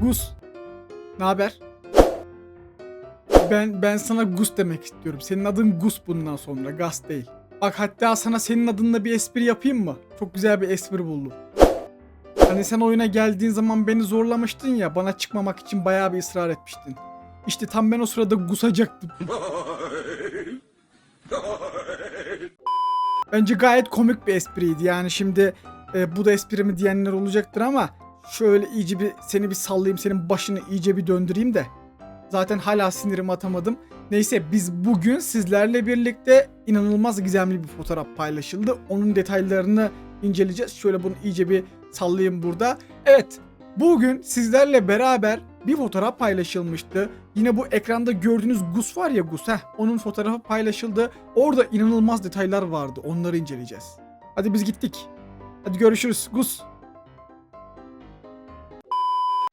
Gus. Ne haber? Ben ben sana Gus demek istiyorum. Senin adın Gus bundan sonra. Gas değil. Bak hatta sana senin adınla bir espri yapayım mı? Çok güzel bir espri buldum. Hani sen oyuna geldiğin zaman beni zorlamıştın ya, bana çıkmamak için bayağı bir ısrar etmiştin. İşte tam ben o sırada gusacaktım. Bence gayet komik bir espriydi. Yani şimdi e, bu da espri mi diyenler olacaktır ama şöyle iyice bir seni bir sallayayım, senin başını iyice bir döndüreyim de. Zaten hala sinirimi atamadım. Neyse biz bugün sizlerle birlikte inanılmaz gizemli bir fotoğraf paylaşıldı. Onun detaylarını inceleyeceğiz. Şöyle bunu iyice bir sallayayım burada. Evet bugün sizlerle beraber bir fotoğraf paylaşılmıştı. Yine bu ekranda gördüğünüz Gus var ya Gus heh, onun fotoğrafı paylaşıldı. Orada inanılmaz detaylar vardı. Onları inceleyeceğiz. Hadi biz gittik. Hadi görüşürüz Gus.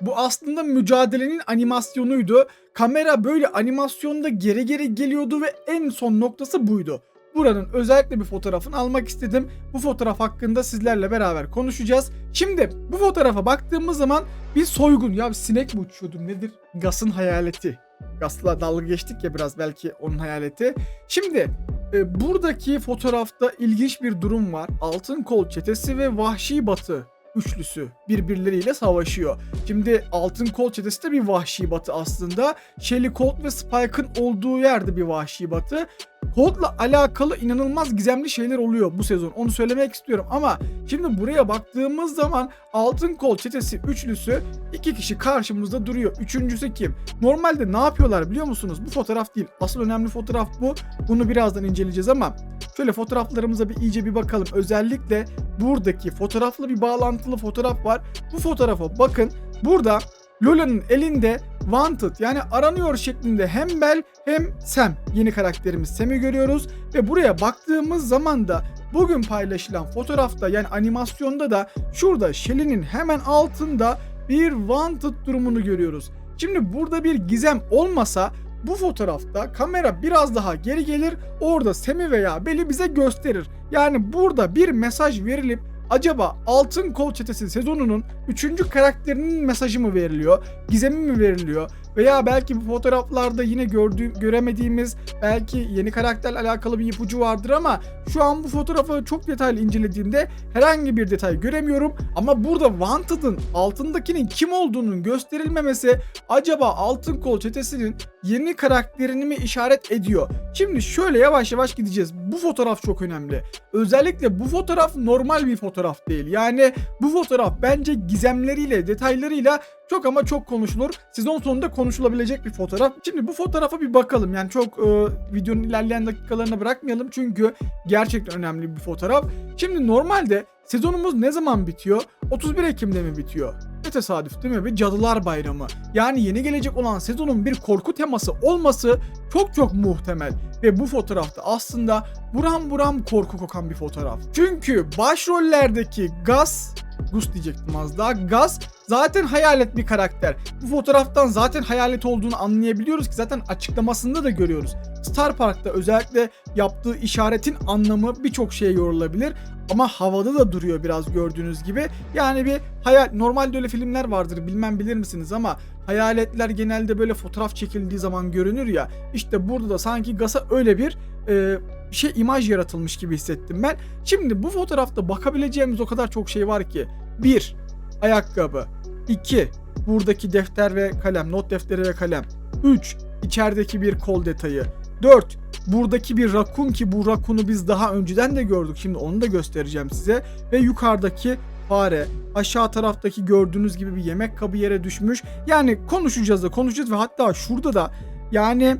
Bu aslında mücadelenin animasyonuydu. Kamera böyle animasyonda geri geri geliyordu ve en son noktası buydu. Buranın özellikle bir fotoğrafını almak istedim. Bu fotoğraf hakkında sizlerle beraber konuşacağız. Şimdi bu fotoğrafa baktığımız zaman bir soygun. Ya bir sinek mi uçuyordu nedir? Gas'ın hayaleti. Gas'la dalga geçtik ya biraz belki onun hayaleti. Şimdi e, buradaki fotoğrafta ilginç bir durum var. Altın Kol çetesi ve Vahşi Batı üçlüsü birbirleriyle savaşıyor. Şimdi Altın Kol çetesi de bir vahşi batı aslında. Shelly Colt ve Spike'ın olduğu yerde bir vahşi batı. Colt'la alakalı inanılmaz gizemli şeyler oluyor bu sezon. Onu söylemek istiyorum ama şimdi buraya baktığımız zaman Altın Kol çetesi üçlüsü iki kişi karşımızda duruyor. Üçüncüsü kim? Normalde ne yapıyorlar biliyor musunuz? Bu fotoğraf değil. Asıl önemli fotoğraf bu. Bunu birazdan inceleyeceğiz ama şöyle fotoğraflarımıza bir iyice bir bakalım. Özellikle buradaki fotoğrafla bir bağlantılı fotoğraf var. Bu fotoğrafa bakın. Burada Lola'nın elinde Wanted yani aranıyor şeklinde hem Bell hem Sam yeni karakterimiz Sam'i görüyoruz ve buraya baktığımız zaman da bugün paylaşılan fotoğrafta yani animasyonda da şurada Shelly'nin hemen altında bir Wanted durumunu görüyoruz. Şimdi burada bir gizem olmasa bu fotoğrafta kamera biraz daha geri gelir orada Sam'i veya Bell'i bize gösterir. Yani burada bir mesaj verilip acaba Altın Kol Çetesi sezonunun 3. karakterinin mesajı mı veriliyor? Gizemi mi veriliyor? Veya belki bu fotoğraflarda yine gördüğüm, göremediğimiz belki yeni karakterle alakalı bir ipucu vardır ama şu an bu fotoğrafı çok detaylı incelediğimde herhangi bir detay göremiyorum. Ama burada Wanted'ın altındakinin kim olduğunun gösterilmemesi acaba Altın Kol Çetesi'nin yeni karakterini mi işaret ediyor? Şimdi şöyle yavaş yavaş gideceğiz. Bu fotoğraf çok önemli. Özellikle bu fotoğraf normal bir fotoğraf değil. Yani bu fotoğraf bence gizemleriyle, detaylarıyla çok ama çok konuşulur. Sezon sonunda konuşulabilecek bir fotoğraf. Şimdi bu fotoğrafa bir bakalım. Yani çok e, videonun ilerleyen dakikalarına bırakmayalım. Çünkü gerçekten önemli bir fotoğraf. Şimdi normalde sezonumuz ne zaman bitiyor? 31 Ekim'de mi bitiyor? Ne tesadüf değil mi? Bir Cadılar Bayramı. Yani yeni gelecek olan sezonun bir korku teması olması çok çok muhtemel. Ve bu fotoğrafta aslında buram buram korku kokan bir fotoğraf. Çünkü başrollerdeki Gus Gus diyecektim az daha. Gus zaten hayalet bir karakter. Bu fotoğraftan zaten hayalet olduğunu anlayabiliyoruz ki zaten açıklamasında da görüyoruz. Star Park'ta özellikle yaptığı işaretin anlamı birçok şeye yorulabilir ama havada da duruyor biraz gördüğünüz gibi. Yani bir hayal normalde öyle filmler vardır bilmem bilir misiniz ama hayaletler genelde böyle fotoğraf çekildiği zaman görünür ya. İşte burada da sanki Gas'a öyle bir e, şey imaj yaratılmış gibi hissettim ben. Şimdi bu fotoğrafta bakabileceğimiz o kadar çok şey var ki. 1. Ayakkabı. 2. Buradaki defter ve kalem, not defteri ve kalem. 3. içerideki bir kol detayı. 4. Buradaki bir rakun ki bu rakunu biz daha önceden de gördük. Şimdi onu da göstereceğim size. Ve yukarıdaki fare. Aşağı taraftaki gördüğünüz gibi bir yemek kabı yere düşmüş. Yani konuşacağız da konuşacağız ve hatta şurada da yani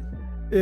e,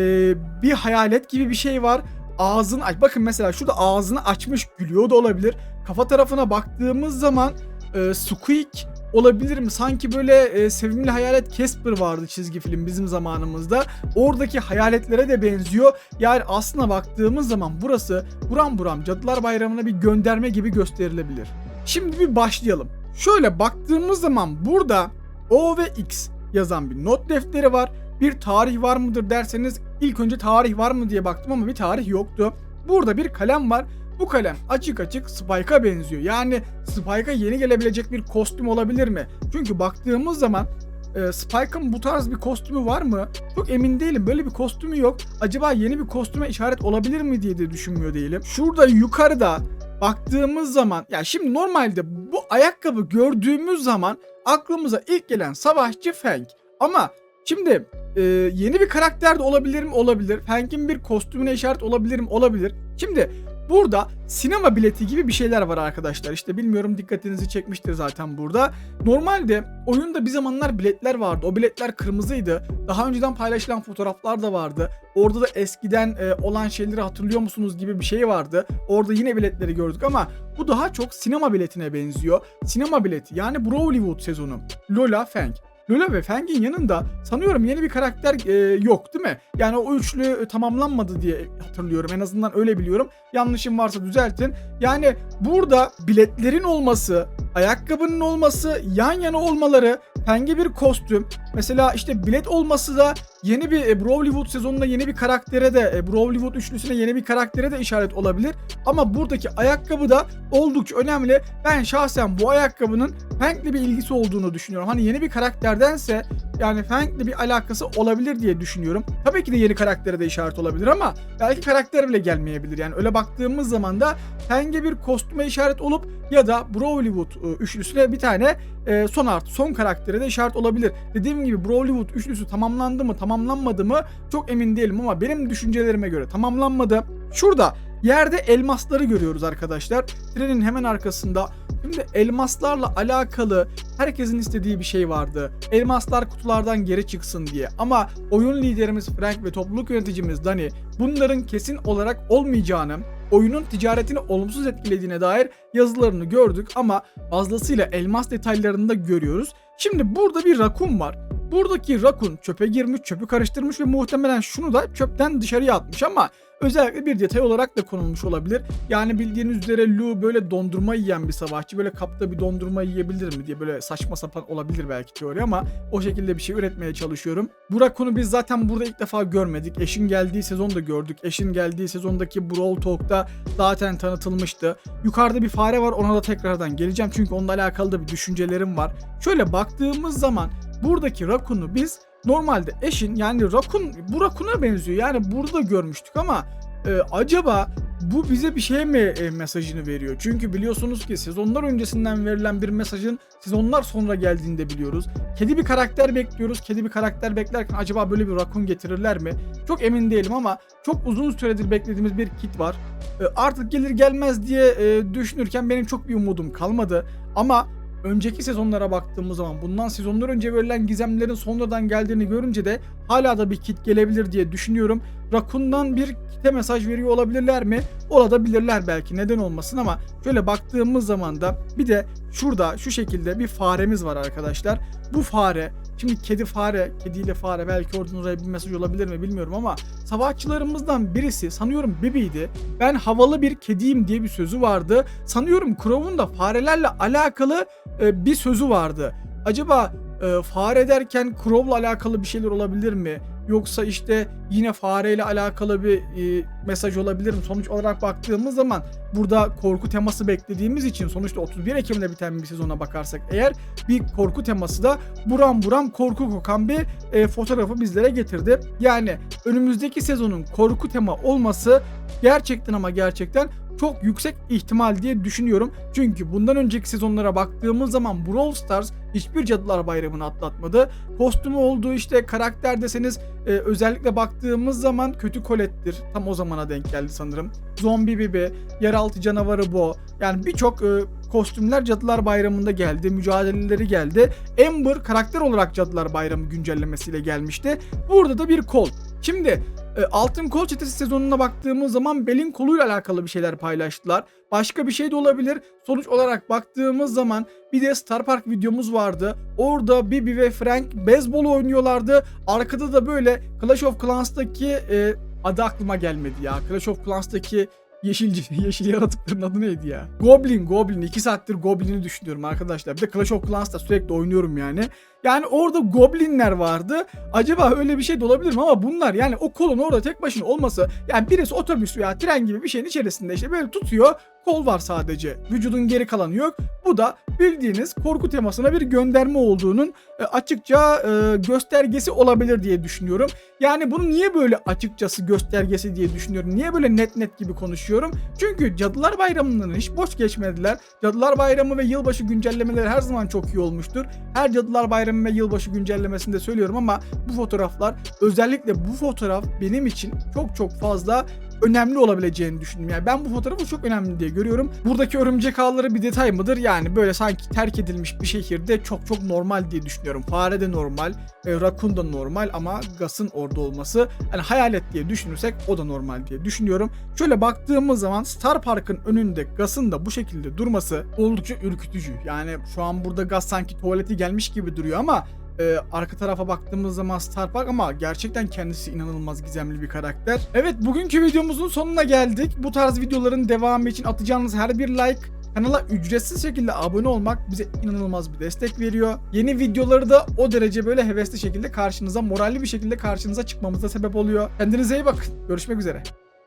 bir hayalet gibi bir şey var. Ağzını aç. Bakın mesela şurada ağzını açmış gülüyor da olabilir. Kafa tarafına baktığımız zaman e, Squeak olabilir mi? Sanki böyle e, sevimli hayalet Casper vardı çizgi film bizim zamanımızda. Oradaki hayaletlere de benziyor. Yani aslına baktığımız zaman burası buram buram Cadılar Bayramı'na bir gönderme gibi gösterilebilir. Şimdi bir başlayalım. Şöyle baktığımız zaman burada O ve X yazan bir not defteri var. Bir tarih var mıdır derseniz ilk önce tarih var mı diye baktım ama bir tarih yoktu. Burada bir kalem var. Bu kalem açık açık Spike'a benziyor. Yani Spike'a yeni gelebilecek bir kostüm olabilir mi? Çünkü baktığımız zaman e, Spike'ın bu tarz bir kostümü var mı? Çok emin değilim. Böyle bir kostümü yok. Acaba yeni bir kostüme işaret olabilir mi diye de düşünmüyor değilim. Şurada yukarıda baktığımız zaman ya şimdi normalde bu ayakkabı gördüğümüz zaman aklımıza ilk gelen savaşçı Fang. Ama şimdi e, yeni bir karakter de olabilir mi? Olabilir. Fang'in bir kostümüne işaret olabilir mi? Olabilir. Şimdi burada sinema bileti gibi bir şeyler var arkadaşlar. İşte bilmiyorum dikkatinizi çekmiştir zaten burada. Normalde oyunda bir zamanlar biletler vardı. O biletler kırmızıydı. Daha önceden paylaşılan fotoğraflar da vardı. Orada da eskiden e, olan şeyleri hatırlıyor musunuz gibi bir şey vardı. Orada yine biletleri gördük ama bu daha çok sinema biletine benziyor. Sinema bileti yani Brawleywood sezonu. Lola Fang. Lola ve Fang'in yanında sanıyorum yeni bir karakter e, yok değil mi? Yani o üçlü e, tamamlanmadı diye hatırlıyorum. En azından öyle biliyorum. Yanlışım varsa düzeltin. Yani burada biletlerin olması, ayakkabının olması, yan yana olmaları, Fang'e bir kostüm. Mesela işte bilet olması da yeni bir e, Brawleywood sezonunda yeni bir karaktere de e, Brawleywood üçlüsüne yeni bir karaktere de işaret olabilir. Ama buradaki ayakkabı da oldukça önemli. Ben şahsen bu ayakkabının Fang'le bir ilgisi olduğunu düşünüyorum. Hani yeni bir karakterdense yani Fang'le bir alakası olabilir diye düşünüyorum. Tabii ki de yeni karaktere de işaret olabilir ama belki karakter bile gelmeyebilir. Yani öyle baktığımız zaman da Fang'e bir kostüme işaret olup ya da Brawleywood e, üçlüsüne bir tane e, son art, son karaktere de işaret olabilir. Dediğim gibi Brawleywood üçlüsü tamamlandı mı, tamamlanmadı mı çok emin değilim ama benim düşüncelerime göre tamamlanmadı. Şurada yerde elmasları görüyoruz arkadaşlar. Trenin hemen arkasında. Şimdi elmaslarla alakalı herkesin istediği bir şey vardı. Elmaslar kutulardan geri çıksın diye. Ama oyun liderimiz Frank ve topluluk yöneticimiz Dani bunların kesin olarak olmayacağını, oyunun ticaretini olumsuz etkilediğine dair yazılarını gördük ama fazlasıyla elmas detaylarını da görüyoruz. Şimdi burada bir rakun var. Buradaki rakun çöpe girmiş, çöpü karıştırmış ve muhtemelen şunu da çöpten dışarıya atmış ama özellikle bir detay olarak da konulmuş olabilir. Yani bildiğiniz üzere Lu böyle dondurma yiyen bir savaşçı. Böyle kapta bir dondurma yiyebilir mi diye böyle saçma sapan olabilir belki teori ama o şekilde bir şey üretmeye çalışıyorum. Bu rakunu biz zaten burada ilk defa görmedik. Eşin geldiği sezonda gördük. Eşin geldiği sezondaki Brawl Talk'ta zaten tanıtılmıştı. Yukarıda bir fare var ona da tekrardan geleceğim çünkü onunla alakalı da bir düşüncelerim var. Şöyle baktığımız zaman buradaki rakunu biz normalde eşin yani rakun bu rakuna benziyor. Yani burada görmüştük ama e, acaba bu bize bir şey mi e, mesajını veriyor? Çünkü biliyorsunuz ki sezonlar öncesinden verilen bir mesajın sezonlar sonra geldiğini de biliyoruz. Kedi bir karakter bekliyoruz. Kedi bir karakter beklerken acaba böyle bir rakun getirirler mi? Çok emin değilim ama çok uzun süredir beklediğimiz bir kit var. E, artık gelir gelmez diye e, düşünürken benim çok bir umudum kalmadı. Ama önceki sezonlara baktığımız zaman bundan sezonlar önce verilen gizemlerin sonradan geldiğini görünce de hala da bir kit gelebilir diye düşünüyorum. Rakun'dan bir kite mesaj veriyor olabilirler mi? Olabilirler belki neden olmasın ama şöyle baktığımız zaman da bir de şurada şu şekilde bir faremiz var arkadaşlar. Bu fare Şimdi kedi fare, kediyle fare belki oradan oraya bir mesaj olabilir mi bilmiyorum ama savaşçılarımızdan birisi sanıyorum Bibi'ydi. Ben havalı bir kediyim diye bir sözü vardı. Sanıyorum Crow'un da farelerle alakalı e, bir sözü vardı. Acaba e, fare derken Crow'la alakalı bir şeyler olabilir mi? Yoksa işte yine fareyle alakalı bir e, mesaj olabilir mi? Sonuç olarak baktığımız zaman burada korku teması beklediğimiz için sonuçta 31 Ekim'de biten bir sezona bakarsak eğer bir korku teması da buram buram korku kokan bir e, fotoğrafı bizlere getirdi. Yani önümüzdeki sezonun korku tema olması gerçekten ama gerçekten çok yüksek ihtimal diye düşünüyorum. Çünkü bundan önceki sezonlara baktığımız zaman Brawl Stars hiçbir Cadılar Bayramı'nı atlatmadı. Kostümü olduğu işte karakter deseniz e, özellikle baktığımız zaman kötü Colette'tir. Tam o zamana denk geldi sanırım. Zombi Bibi, yeraltı canavarı Bo. Yani birçok e, kostümler Cadılar Bayramı'nda geldi. Mücadeleleri geldi. Amber karakter olarak Cadılar Bayramı güncellemesiyle gelmişti. Burada da bir kol. Şimdi e, Altın Kol Çetesi sezonuna baktığımız zaman Bel'in koluyla alakalı bir şeyler paylaştılar. Başka bir şey de olabilir. Sonuç olarak baktığımız zaman bir de Star Park videomuz vardı. Orada Bibi ve Frank beyzbol oynuyorlardı. Arkada da böyle Clash of Clans'taki e, adı aklıma gelmedi ya. Clash of Clans'taki yeşil yeşil yaratıkların adı neydi ya? Goblin, Goblin. 2 saattir Goblin'i düşünüyorum arkadaşlar. Bir de Clash of Clans'ta sürekli oynuyorum yani. Yani orada goblinler vardı. Acaba öyle bir şey de olabilir mi? Ama bunlar yani o kolun orada tek başına olması yani birisi otobüs veya tren gibi bir şeyin içerisinde işte böyle tutuyor. Kol var sadece. Vücudun geri kalanı yok. Bu da bildiğiniz korku temasına bir gönderme olduğunun e, açıkça e, göstergesi olabilir diye düşünüyorum. Yani bunu niye böyle açıkçası göstergesi diye düşünüyorum? Niye böyle net net gibi konuşuyorum? Çünkü Cadılar Bayramı'ndan hiç boş geçmediler. Cadılar Bayramı ve yılbaşı güncellemeleri her zaman çok iyi olmuştur. Her Cadılar Bayramı ve yılbaşı güncellemesinde söylüyorum ama bu fotoğraflar özellikle bu fotoğraf benim için çok çok fazla önemli olabileceğini düşündüm. Yani ben bu fotoğrafı çok önemli diye görüyorum. Buradaki örümcek ağları bir detay mıdır? Yani böyle sanki terk edilmiş bir şehirde çok çok normal diye düşünüyorum. Fare de normal, e, rakun da normal ama Gas'ın orada olması hani hayalet diye düşünürsek o da normal diye düşünüyorum. Şöyle baktığımız zaman Star Park'ın önünde Gas'ın da bu şekilde durması oldukça ürkütücü. Yani şu an burada Gas sanki tuvaleti gelmiş gibi duruyor ama ee, arka tarafa baktığımız zaman Star Park ama gerçekten kendisi inanılmaz gizemli bir karakter. Evet bugünkü videomuzun sonuna geldik. Bu tarz videoların devamı için atacağınız her bir like Kanala ücretsiz şekilde abone olmak bize inanılmaz bir destek veriyor. Yeni videoları da o derece böyle hevesli şekilde karşınıza, moralli bir şekilde karşınıza çıkmamıza sebep oluyor. Kendinize iyi bakın. Görüşmek üzere.